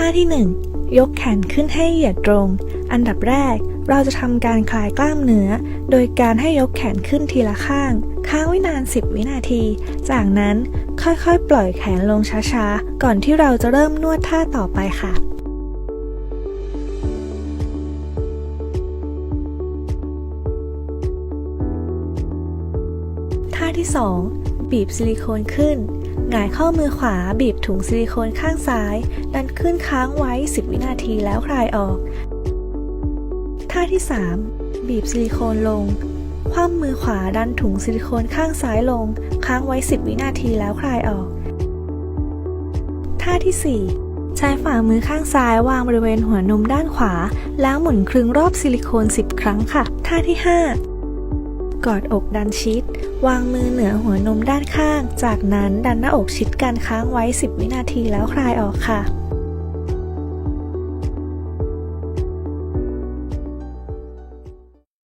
ท่าที่ 1 ยกแขนขึ้นให้เหยียดตรง อันดับแรก เราจะทำการคลายกล้ามเนื้อ โดยการให้ยกแขนขึ้นทีละข้าง ค้างไว้นาน 10 วินาที จากนั้นค่อยๆ ปล่อยแขนลงช้าๆ ก่อนที่เราจะเริ่มนวดท่าต่อไปค่ะท่าที่ 2 บีบซิลิโคนขึ้น หงายข้อมือขวาบีบถุงซิลิโคนข้างซ้าย ดันขึ้นค้างไว้ 10 วินาทีแล้วคลายออก ท่าที่ 3 บีบซิลิโคนลง คว่ำมือขวาดันถุงซิลิโคนข้างซ้ายลง ค้างไว้ 10 วินาทีแล้วคลายออก ท่าที่ 4 ใช้ฝ่ามือข้างซ้ายวางบริเวณหัวนมด้านขวา แล้วหมุนคลึงรอบซิลิโคน 10 ครั้งค่ะ ท่าที่ 5 กอดอกดันชิด วางมือเหนือหัวนมด้านข้าง จากนั้นดันหน้าอกชิดกันค้างไว้ 10 วินาทีแล้วคลายออกค่ะ